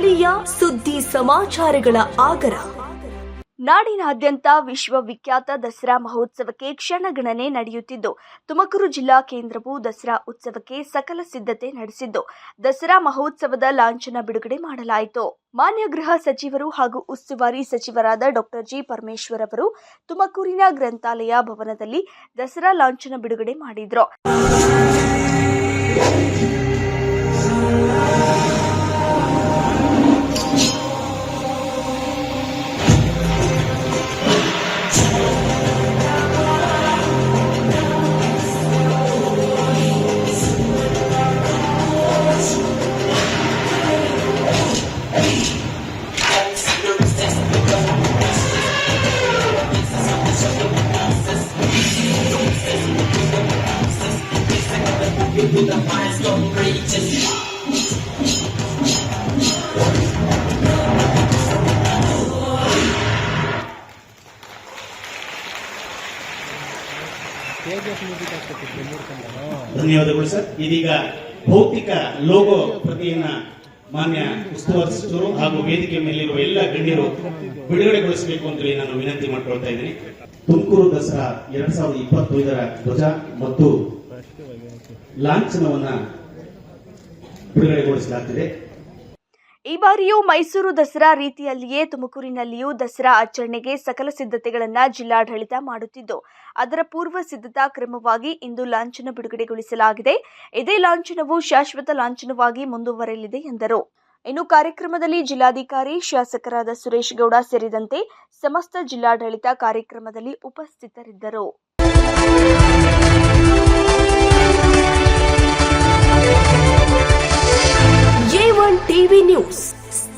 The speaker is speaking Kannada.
ಸ್ಥಳೀಯ ಸುದ್ದಿ ಸಮಾಚಾರಗಳ ಆಗರ. ನಾಡಿನಾದ್ಯಂತ ವಿಶ್ವವಿಖ್ಯಾತ ದಸರಾ ಮಹೋತ್ಸವಕ್ಕೆ ಕ್ಷಣಗಣನೆ ನಡೆಯುತ್ತಿದ್ದು, ತುಮಕೂರು ಜಿಲ್ಲಾ ಕೇಂದ್ರವು ದಸರಾ ಉತ್ಸವಕ್ಕೆ ಸಕಲ ಸಿದ್ಧತೆ ನಡೆಸಿದ್ದು, ದಸರಾ ಮಹೋತ್ಸವದ ಲಾಂಛನ ಬಿಡುಗಡೆ ಮಾಡಲಾಯಿತು. ಮಾನ್ಯ ಗೃಹ ಸಚಿವರು ಹಾಗೂ ಉಸ್ತುವಾರಿ ಸಚಿವರಾದ ಡಾಕ್ಟರ್ ಜಿ. ಪರಮೇಶ್ವರ್ ಅವರು ತುಮಕೂರಿನ ಗ್ರಂಥಾಲಯ ಭವನದಲ್ಲಿ ದಸರಾ ಲಾಂಛನ ಬಿಡುಗಡೆ ಮಾಡಿದ್ರು. ಧನ್ಯವಾದಗಳು ಸರ್. ಇದೀಗ ಭೌತಿಕ ಲೋಗೋ ಪ್ರತಿಯನ್ನ ಮಾನ್ಯ ಉಸ್ತುವಾರಿ ಸಚಿವರು ಹಾಗೂ ವೇದಿಕೆ ಮೇಲಿರುವ ಎಲ್ಲ ಗಣ್ಯರು ಬಿಡುಗಡೆಗೊಳಿಸಬೇಕು ಅಂತ ಹೇಳಿ ನಾನು ವಿನಂತಿ ಮಾಡ್ಕೊಳ್ತಾ ಇದ್ದೀನಿ. ತುಮಕೂರು ದಸರಾ ಎರಡ್ ಸಾವಿರದ ಇಪ್ಪತ್ತೈದರ ಧ್ವಜ ಮತ್ತು ಲಾಂಛನವನ್ನ ಬಿಡುಗಡೆಗೊಳಿಸಲಾಗ್ತಿದೆ. ಈ ಬಾರಿಯೂ ಮೈಸೂರು ದಸರಾ ರೀತಿಯಲ್ಲಿಯೇ ತುಮಕೂರಿನಲ್ಲಿಯೂ ದಸರಾ ಆಚರಣೆಗೆ ಸಕಲ ಸಿದ್ಧತೆಗಳನ್ನು ಜಿಲ್ಲಾಡಳಿತ ಮಾಡುತ್ತಿದ್ದು, ಅದರ ಪೂರ್ವ ಸಿದ್ಧತಾ ಕ್ರಮವಾಗಿ ಇಂದು ಲಾಂಛನ ಬಿಡುಗಡೆಗೊಳಿಸಲಾಗಿದೆ. ಇದೇ ಲಾಂಛನವು ಶಾಶ್ವತ ಲಾಂಛನವಾಗಿ ಮುಂದುವರೆಯಲಿದೆ ಎಂದರು. ಇನ್ನು ಕಾರ್ಯಕ್ರಮದಲ್ಲಿ ಜಿಲ್ಲಾಧಿಕಾರಿ ಶಾಸಕರಾದ ಸುರೇಶ್ ಗೌಡ ಸೇರಿದಂತೆ ಸಮಸ್ತ ಜಿಲ್ಲಾಡಳಿತ ಕಾರ್ಯಕ್ರಮದಲ್ಲಿ ಉಪಸ್ಥಿತರಿದ್ದರು.